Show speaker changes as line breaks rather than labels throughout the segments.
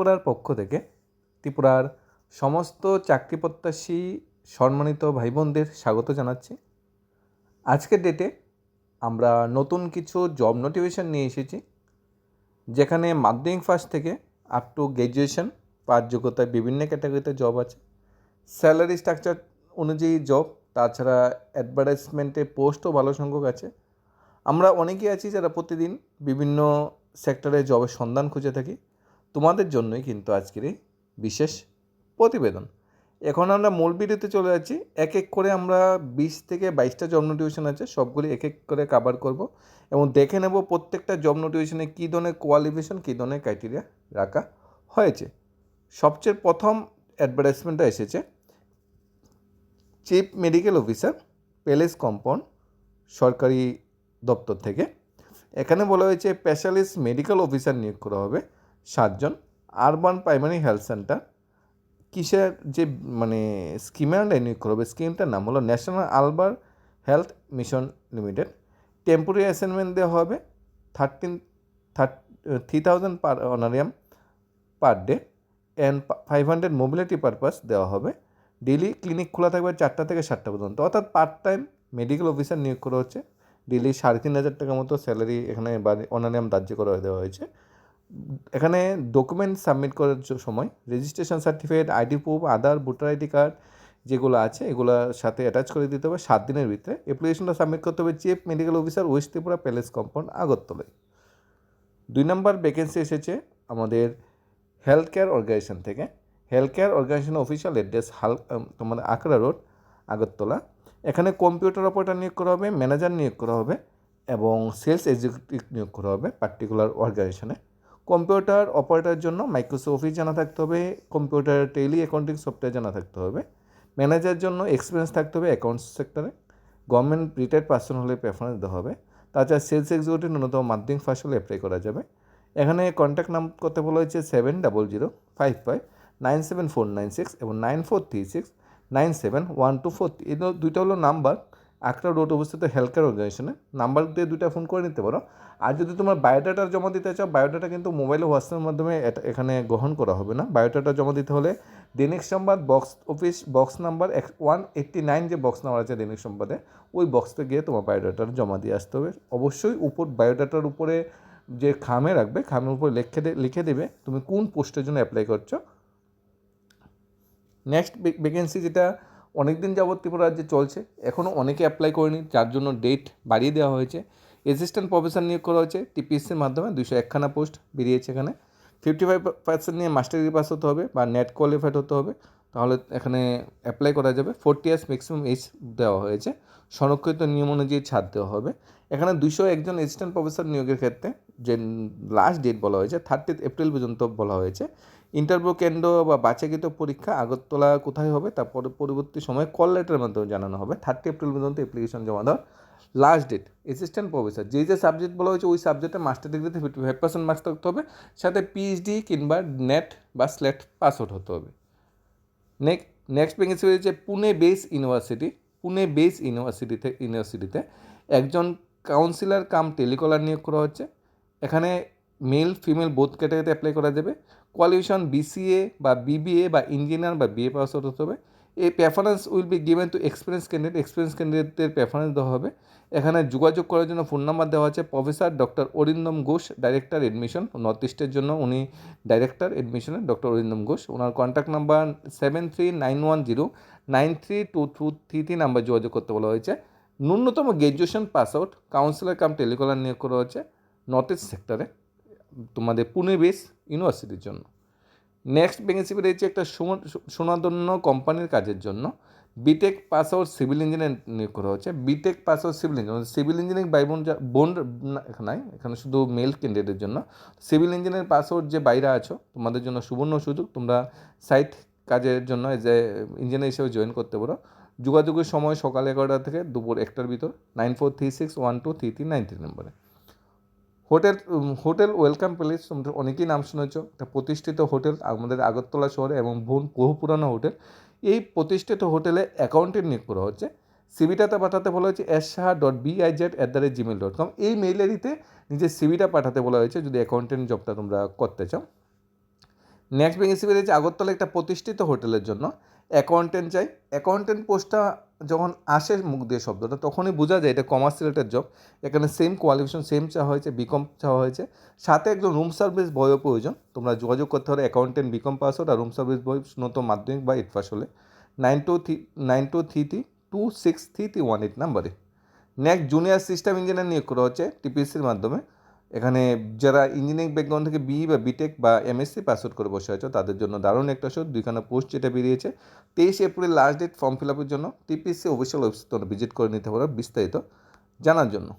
ত্রিপুরার পক্ষ থেকে ত্রিপুরার সমস্ত চাকরি প্রত্যাশী সম্মানিত ভাই বোনদের স্বাগত জানাচ্ছি। আজকের ডেটে আমরা নতুন কিছু জব নোটিফিকেশন নিয়ে এসেছি, যেখানে মাধ্যমিক ফার্স্ট থেকে আপ টু গ্র্যাজুয়েশন পাঁচ যোগ্যতায় বিভিন্ন ক্যাটাগরিতে জব আছে। স্যালারি স্ট্রাকচার অনুযায়ী জব তাছাড়া অ্যাডভার্টাইজমেন্টে পোস্টও ভালো সংখ্যক আছে। আমরা অনেকেই আছি যারা প্রতিদিন বিভিন্ন সেক্টরে জবের সন্ধান খুঁজে থাকি। তোমাদের জন্যই কিন্তু আজকের এই বিশেষ প্রতিবেদন। এখন আমরা মূল ভিডিওতে চলে যাচ্ছি। এক এক করে আমরা বিশ থেকে বাইশটা জব নোটিফিকেশন আছে, সবগুলি এক এক করে কাভার করব এবং দেখে নেব প্রত্যেকটা জব নোটিফিকেশনে কী ধরনের কোয়ালিফিকেশন কী ধরনের ক্রাইটেরিয়া রাখা হয়েছে। সবচেয়ে প্রথম অ্যাডভার্টাইজমেন্টটা এসেছে chief medical officer palace compound সরকারি দপ্তর থেকে। এখানে বলা হয়েছে স্পেশালিস্ট মেডিকেল অফিসার নিয়োগ করা হবে। আরবান প্রাইমারি হেলথ সেন্টার কিসের যে মানে আন্ডারে নিয়োগ করা হবে? স্কিমটার নাম হলো national urban health mission limited temporary assignment দেওয়া হবে thirteen thirty three thousand per honorarium per day and five hundred mobility purpose দেওয়া হবে। ডেলি ক্লিনিক খোলা থাকবে চারটা থেকে সাতটা পর্যন্ত। অর্থাৎ পার্ট টাইম মেডিকেল অফিসার নিয়োগ করা হচ্ছে। ডেলি সাড়ে তিন হাজার টাকা মতো স্যালারি এখানে অনারিয়াম ধার্য করে দেওয়া হয়েছে। এখানে ডকুমেন্ট সাবমিট করার সময় registration certificate ID proof Aadhaar voter ID card যেগুলো আছে, এগুলোর সাথে অ্যাটাচ করে দিতে হবে। সাত দিনের ভিতরে অ্যাপ্লিকেশনটা সাবমিট করতে হবে chief medical officer west Tripura palace compound আগরতলায়। দুই নম্বর ভ্যাকেন্সি এসেছে আমাদের হেলথ কেয়ার অর্গানাইজেশন থেকে। Health care organisation official address হাল তোমার আকরা রোড, আগরতলা। এখানে কম্পিউটার অপারেটর নিয়োগ করা হবে ম্যানেজার নিয়োগ করা হবে এবং সেলস এক্সিকিউটিভ নিয়োগ করা হবে পার্টিকুলার অর্গানাইজেশনে কম্পিউটার অপারেটার জন্য মাইক্রোসফট অফিস জানা থাকতে হবে, কম্পিউটার, টেলি অ্যাকাউন্টিং সফটওয়্যার জানা থাকতে হবে ম্যানেজার জন্য এক্সপিরিয়েন্স থাকতে হবে অ্যাকাউন্টস সেক্টরে গভর্নমেন্ট রিটায়ার্ড পার্সন হলে প্রেফারেন্স দেওয়া হবে, তাছাড়া সেলস এক্সিকিউটিভ ন্যূনতম মাধ্যমিক ফার্স্ট হলে অ্যাপ্লাই করা যাবে, এখানে কন্ট্যাক্ট নাম করতে বলা হয়েছে seven double zero five five nine seven four nine six এবং nine four three six nine seven one two four এই দুইটা হলো নাম্বার আকরা রোড অবস্থিত হেলথ কেয়ার অর্গানাইজেশনে নাম্বার দিয়ে দুইটা ফোন করে নিতে পারো আর যদি তোমার বায়োডাটা জমা দিতে চাও, বায়োডাটা কিন্তু মোবাইলে হোয়াটসঅ্যাপের মাধ্যমে এখানে গ্রহণ করা হবে না। বায়োডাটা জমা দিতে হলে দৈনিক সংবাদ বক্স অফিস বক্স নাম্বার এক ওয়ান এইট্টি নাইন যে বক্স নাম্বার আছে দৈনিক সংবাদে ওই বক্সতে গিয়ে তোমার বায়োডাটার জমা দিয়ে আসতে হবে। অবশ্যই উপর, বায়োডাটার উপরে যে খামে রাখবে, খামের উপরে লিখে লিখে দেবে, তুমি কোন পোস্টের জন্য অ্যাপ্লাই করছ। নেক্সট ভ্যাকেন্সি যেটা অনেক দিন যাবত ত্রিপুরা রাজ্যে চলছে এখনও অনেকে অ্যাপ্লাই করেনি, যার জন্য ডেট বাড়িয়ে দেওয়া হয়েছে। অ্যাসিস্ট্যান্ট প্রফেসর নিয়োগ করা হয়েছে টিপিএসসির মাধ্যমে দুশো একখানা পোস্ট বেরিয়েছে এখানে। ফিফটি ফাইভ পার্সেন্ট নিয়ে মাস্টার ডিগ্রি পাস হতে হবে বা নেট কোয়ালিফাইড হতে হবে, তাহলে এখানে অ্যাপ্লাই করা যাবে। ফোরটি ইয়ার্স ম্যাক্সিমাম এজ দেওয়া হয়েছে, সংরক্ষিত নিয়ম অনুযায়ী ছাড় দেওয়া হবে। এখানে দুশো একজন অ্যাসিস্ট্যান্ট প্রফেসর নিয়োগের ক্ষেত্রে যে লাস্ট ডেট বলা হয়েছে থার্টিথ এপ্রিল পর্যন্ত বলা হয়েছে ইন্টারভিউ কেন্দ্র বা বাছাকৃত পরীক্ষা আগরতলা কোথায় হবে তারপরে পরবর্তী সময়ে কল লেটারের মাধ্যমে জানানো হবে। থার্টি এপ্রিল পর্যন্ত অ্যাপ্লিকেশন জমা দেওয়ার লাস্ট ডেট অ্যাসিস্ট্যান্ট প্রফেসর যে যে সাবজেক্ট বলা হয়েছে, ওই সাবজেক্টে মাস্টার ডিগ্রিতে ফিফটি ফাইভ পার্সেন্ট মার্কস থাকতে হবে, সাথে পিএইচডি কিংবা নেট বা স্লেট পাস আউট হতে হবে। নেক্সট নেক্সট ভ্যাকেন্সি হয়েছে Pune base university Pune base ইউনিভার্সিটিতে ইউনিভার্সিটিতে একজন কাউন্সিলর কাম টেলিকলার নিয়োগ করা হচ্ছে। এখানে মেল ফিমেল বোথ ক্যাটাগরিতে অ্যাপ্লাই করা যাবে। কোয়ালিফিকেশন বিসিএ বা বিবিএ বা ইঞ্জিনিয়ার বা বিএ পাস আউট হতে হবে। এই preference will be given to experience candidate experience ক্যান্ডিডেটদের preference দেওয়া হবে। এখানে যোগাযোগ করার জন্য ফোন নাম্বার দেওয়া আছে professor doctor Arindam Ghosh director admission north ইস্টের জন্য উনি ডাইরেক্টর এডমিশনের ডক্টর অরিন্দম ঘোষ। ওনার contact number seven three nine one zero nine three two two three three number যোগাযোগ করতে বলা হয়েছে। ন্যূনতম graduation pass out counsellor cum telecaller নিয়োগ করা হচ্ছে নর্থ ইস্ট সেক্টরে তোমাদের পুনে বেস ইউনিভার্সিটির জন্য। নেক্সট ভ্যাকেন্সি বেরিয়েছে একটা সুনাদন্য কোম্পানির কাজের জন্য B Tech pass out civil engineer নিয়োগ করা হচ্ছে। B Tech pass out civil engineer civil engineering by বোন বোন এখানে এখানে শুধু মেল ক্যান্ডিডেটের জন্য। সিভিল ইঞ্জিনিয়ার পাস আউট যে বাইরে আছো, তোমাদের জন্য সুবর্ণ সুযোগ। তোমরা সাইট কাজের জন্য যে ইঞ্জিনিয়ার হিসেবে জয়েন করতে পারো। যোগাযোগের সময় সকাল এগারোটা থেকে দুপুর একটার ভিতর nine four three six one two three three nine three নম্বরে হোটেল হোটেল ওয়েলকাম প্যালেস তোমরা অনেকেই নাম শুনেছ। একটা প্রতিষ্ঠিত হোটেল, আমাদের আগরতলা শহরে এবং বহু পুরানো হোটেল। এই প্রতিষ্ঠিত হোটেলে অ্যাকাউন্টেন্ট নিয়োগ করা হচ্ছে। সিবিটাতে পাঠাতে বলা হয়েছে S Saha dot B I Z at the rate Gmail dot com এই মেইল আইডিতে নিজের সিবিটা পাঠাতে বলা হয়েছে যদি অ্যাকাউন্টেন্ট জবটা তোমরা করতে চাও। নেক্সট ভ্যাকেন্সি বেরিয়েছে আগরতলা একটা প্রতিষ্ঠিত হোটেলের জন্য। অ্যাকাউন্টেন্ট চাই। অ্যাকাউন্টেন্ট পোস্টটা যখন আসে মুখ দিয়ে শব্দটা, তখনই বোঝা যায় এটা কমার্স রিলেটেড জব এখানে সেম কোয়ালিফিকেশন সেম চাওয়া হয়েছে বিকম চাওয়া হয়েছে। সাথে একজন রুম সার্ভিস বয়ও প্রয়োজন। তোমরা যোগাযোগ করতে পারো অ্যাকাউন্টেন্ট বিকম পাস আর রুম সার্ভিস বই ন্যূনতম মাধ্যমিক বা এইট পাস হলে। Nine two three nine two three three two six three three one eight নাম্বারে নেক্সট জুনিয়র সিস্টেম ইঞ্জিনিয়ার নিয়োগ করা হচ্ছে টিপিএসসির মাধ্যমে। এখানে যারা ইঞ্জিনিয়ারিং ব্যাকগ্রাউন্ড থেকে বি বা বিটেক বা এমএসসি পাস আউট করে বসে আছো, তাদের জন্য দারুণ একটা শো দুইখানা পোস্ট যেটা বেরিয়েছে, তেইশ April last date form fill আপের জন্য টিপিএসসি অফিসিয়াল ওয়েবসাইট তোমরা ভিজিট করে নিতে পারো বিস্তারিত জানার জন্য।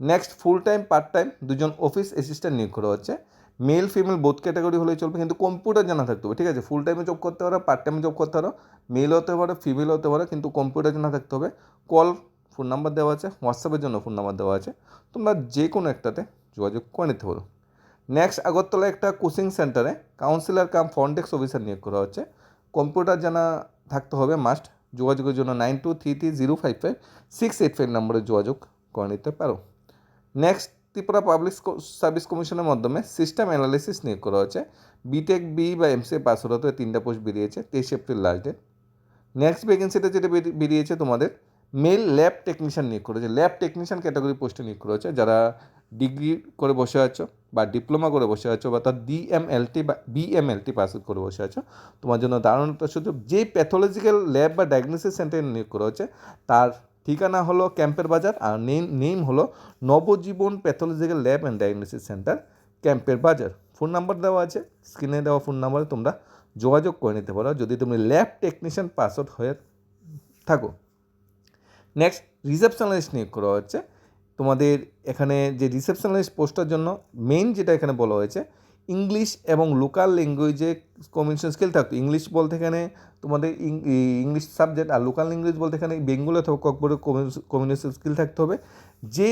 Next full time part time দুজন অফিস অ্যাসিস্ট্যান্ট নিয়োগ করা হচ্ছে। মেল ফিমেল বোথ ক্যাটাগরি হলেই চলবে, কিন্তু কম্পিউটার জানা থাকতে হবে, ঠিক আছে? ফুল টাইমে জব করতে পারো পার্ট টাইমে জব করতে পারো মেল হতে পারো ফিমেল হতে পারো, কিন্তু কম্পিউটার জানা থাকতে হবে। কল ফোন নাম্বার দেওয়া আছে হোয়াটসঅ্যাপের জন্য ফোন নাম্বার দেওয়া আছে। তোমরা যে কোনো একটাতে যোগাযোগ করে নিতে পারো। নেক্সট আগরতলা একটা কোচিং সেন্টারে কাউন্সিলর কাম ফন্টেক্স অফিসার নিয়োগ করা হচ্ছে। কম্পিউটার জানা থাকতে হবে মাস্ট যোগাযোগের জন্য nine two three three zero five five six eight five নম্বরে যোগাযোগ করে নিতে পারো। নেক্সট ত্রিপুরা পাবলিক সার্ভিস কমিশনের মাধ্যমে সিস্টেম অ্যানালিসিস নিয়োগ করা হচ্ছে। বিটেক বি বা এমসিএ পাস হতে তিনটা পোস্ট বেরিয়েছে, তেইশ এপ্রিল লাস্ট ডেট নেক্সট ভ্যাকেন্সিটা যেটা বেরিয়েছে তোমাদের মেল ল্যাব টেকনিশিয়ান নিয়োগ করেছে ল্যাব টেকনিশিয়ান ক্যাটাগরি পোস্টে নিয়োগ করেছে যারা ডিগ্রি করে বসে আছো বা ডিপ্লোমা করে বসে আছো বা তার ডিএমএলটি বা বিএমএলটি পাস করে বসে আছো, তোমার জন্য দারুণ একটা সুযোগ। যে প্যাথোলজিক্যাল ল্যাব বা ডায়াগনোসিস সেন্টারে নিয়োগ করা হচ্ছে, তার ঠিকানা হলো ক্যাম্পের বাজার আর নেম নেম হলো Nabajiban pathological lab and diagnosis centre ক্যাম্পের বাজার। ফোন নাম্বার দেওয়া আছে স্ক্রিনে দেওয়া ফোন নাম্বারে তোমরা যোগাযোগ করে নিতে পারো। যদি তুমি ল্যাব টেকনিশিয়ান পাস আউট হয়ে থাকো। নেক্সট রিসেপশনালিস্ট নিয়োগ করা হচ্ছে। তোমাদের এখানে যে রিসেপশনালিস্ট পোস্টার জন্য মেইন যেটা এখানে বলা হয়েছে ইংলিশ এবং লোকাল ল্যাঙ্গুয়েজে কমিউনিকেশন স্কিল থাকতো। ইংলিশ বলতে এখানে তোমাদের ইংলিশ সাবজেক্ট আর লোকাল ল্যাঙ্গুয়েজ বলতে এখানে বেঙ্গলি অথবা ককবরে কমিউনিকেশন স্কিল থাকতে হবে। যে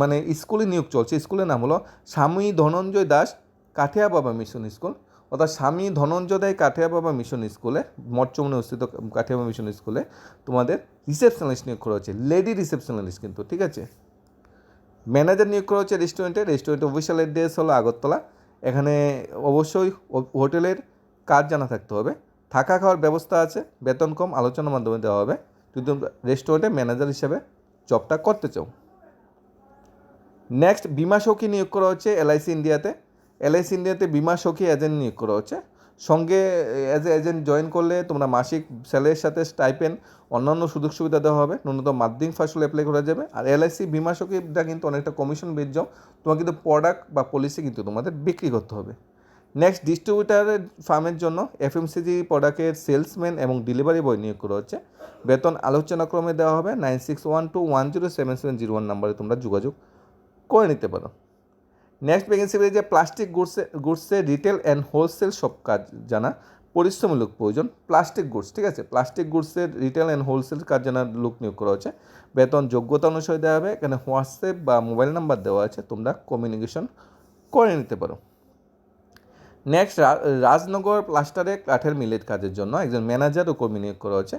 মানে স্কুলে নিয়োগ চলছে স্কুলের নাম হলো স্বামী ধনঞ্জয় দাস কাঠিয়া বাবা মিশন স্কুল অর্থাৎ স্বামী ধনঞ্জয় দায় কাঠিয়া বাবা মিশন স্কুলে, মঠচমনে অবস্থিত কাঠিয়া বাবা মিশন স্কুলে তোমাদের রিসেপশনালিস্ট নিয়োগ করা হচ্ছে লেডি রিসেপশনালিস্ট কিন্তু, ঠিক আছে? ম্যানেজার নিয়োগ করা হচ্ছে রেস্টুরেন্টে রেস্টুরেন্টের অফিসিয়াল অ্যাড্রেস হলো আগরতলা। এখানে অবশ্যই হোটেলের কাজ জানা থাকতে হবে, থাকা খাওয়ার ব্যবস্থা আছে, বেতন কম আলোচনার মাধ্যমে দেওয়া হবে। যদি রেস্টুরেন্টে ম্যানেজার হিসেবে জবটা করতে চাও। নেক্সট বিমা সখী নিয়োগ করা হচ্ছে এলআইসি ইন্ডিয়াতে এলআইসি ইন্ডিয়াতে বিমা সখী এজেন্ট নিয়োগ করা হচ্ছে। সঙ্গে অ্যাজ এ এজেন্ট জয়েন করলে তোমরা মাসিক স্যালারির সাথে স্টাইপেন অন্যান্য সুযোগ সুবিধা দেওয়া হবে। ন্যূনতম মাধ্যমিক ফসল অ্যাপ্লাই করা যাবে। আর এলআইসি বিমা সখীটা কিন্তু অনেকটা কমিশন বেচ যাও তোমার কিন্তু প্রোডাক্ট বা পলিসি কিন্তু তোমাদের বিক্রি করতে হবে। নেক্সট ডিস্ট্রিবিউটারের ফার্মের জন্য এফএমসিজি প্রোডাক্টের সেলসম্যান এবং ডেলিভারি বয় নিয়োগ করা হচ্ছে। বেতন আলোচনাক্রমে দেওয়া হবে। Nine six one two one zero seven seven zero one নাম্বারে তোমরা যোগাযোগ করে নিতে পারো। নেক্সট ভ্যাকেন্সি যে প্লাস্টিক গুডসে গুডসের রিটেল অ্যান্ড হোলসেল সব কাজ জানা পরিশ্রমী প্রয়োজন প্লাস্টিক গুডস ঠিক আছে? প্লাস্টিক গুডসের রিটেল অ্যান্ড হোলসেল কাজ জানার লোক নিয়োগ করা হয়েছে। বেতন যোগ্যতা অনুসারে দেওয়া হবে, এখানে হোয়াটসঅ্যাপ বা মোবাইল নাম্বার দেওয়া আছে, তোমরা কমিউনিকেশন করে নিতে পারো। নেক্সট রাজনগর প্লাস্টারে কাঠের মিলের কাজের জন্য একজন ম্যানেজার ও কর্মী নিয়োগ করা হচ্ছে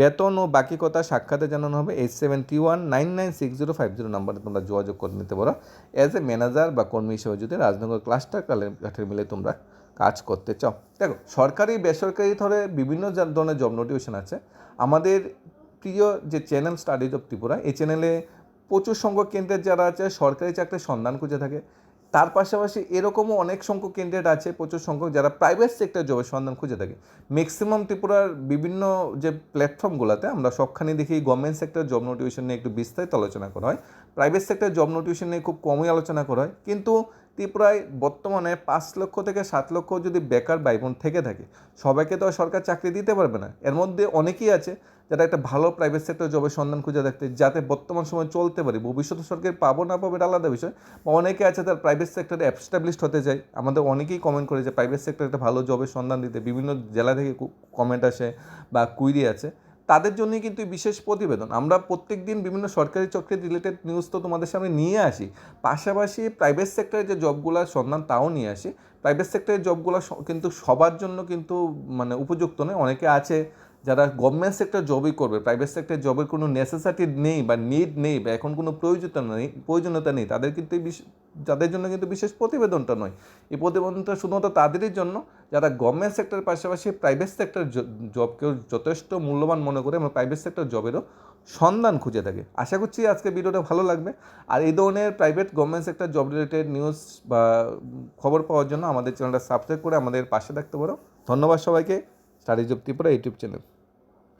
বেতন ও বাকি কথা সাক্ষাতে জানানো হবে eight seven three one nine nine six zero five zero নাম্বারে তোমরা যোগাযোগ করে নিতে পারো। অ্যাজ এ ম্যানেজার বা কর্মী হিসেবে যদি রাজনগর ক্লাস্টার কাঠের মিলে তোমরা কাজ করতে চাও। দেখো, সরকারি, বেসরকারি ধরে বিভিন্ন ধরনের জব নোটিফিকেশন আছে। আমাদের প্রিয় যে চ্যানেল স্টাডিজ অফ ত্রিপুরা, এই চ্যানেলে প্রচুর সংখ্যক কেন্দ্রের যারা আছে, সরকারি চাকরির সন্ধান খুঁজে থাকে। তার পাশাপাশি এরকমও অনেক সংখ্যক ক্যান্ডিডেট আছে, প্রচুর সংখ্যক, যারা প্রাইভেট সেক্টর জবের সন্ধান খুঁজে থাকে। ম্যাক্সিমাম ত্রিপুরার বিভিন্ন যে প্ল্যাটফর্মগুলোতে আমরা সবখানে দেখি গভর্নমেন্ট সেক্টর জব নোটিফিকেশন নিয়ে একটু বিস্তারিত আলোচনা করা হয়। প্রাইভেট সেক্টর জব নোটিফিকেশন নিয়ে খুব কমই আলোচনা করা হয়। কিন্তু ত্রিপুরায় বর্তমানে পাঁচ লক্ষ থেকে সাত লক্ষ যদি বেকার ভাইবোন থেকে থাকে, সবাইকে তো সরকার চাকরি দিতে পারবে না। এর মধ্যে অনেকেই আছে যারা একটা ভালো প্রাইভেট সেক্টর জবের সন্ধান খুঁজে দেখতে, যাতে বর্তমান সময় চলতে পারে ভবিষ্যতে সরকার পাবো না পাবো এটা আলাদা বিষয়। বা অনেকে আছে তার প্রাইভেট সেক্টরে অ্যাবস্টাবলিশড হতে চায়। আমাদের অনেকেই কমেন্ট করে যে প্রাইভেট সেক্টরে একটা ভালো জবের সন্ধান দিতে, বিভিন্ন জেলা থেকে কমেন্ট আসে বা কুইরি আছে। তাদের জন্যই কিন্তু বিশেষ প্রতিবেদন। আমরা প্রত্যেক দিন বিভিন্ন সরকারি চক্রের রিলেটেড নিউজ তো তোমাদের সামনে নিয়ে আসি। পাশাপাশি প্রাইভেট সেক্টরের যে জবগুলোর সন্ধান তাও নিয়ে আসি। প্রাইভেট সেক্টরের জবগুলো কিন্তু সবার জন্য কিন্তু মানে উপযুক্ত নয়। অনেকে আছে যারা গভর্নমেন্ট সেক্টর জবই করবে প্রাইভেট সেক্টর জবের কোনো নেসেসারি নেই বা নিড নেই বা এখন কোনো প্রয়োজনীয়তা নেই প্রয়োজনীয়তা নেই, তাদের কিন্তু যাদের জন্য কিন্তু বিশেষ প্রতিবেদনটা নয়। এই প্রতিবেদনটা শুধুমাত্র তাদেরই জন্য, যারা গভর্নমেন্ট সেক্টরের পাশাপাশি প্রাইভেট সেক্টর জবকেও যথেষ্ট মূল্যবান মনে করে এবং প্রাইভেট সেক্টর জবেরও সন্ধান খুঁজে থাকে। আশা করছি আজকে ভিডিওটা ভালো লাগবে। আর এই ধরনের private government sector job related news বা খবর পাওয়ার জন্য আমাদের চ্যানেলটা সাবস্ক্রাইব করে আমাদের পাশে থাকতে পারো। ধন্যবাদ সবাইকে। Study job Tripura YouTube channel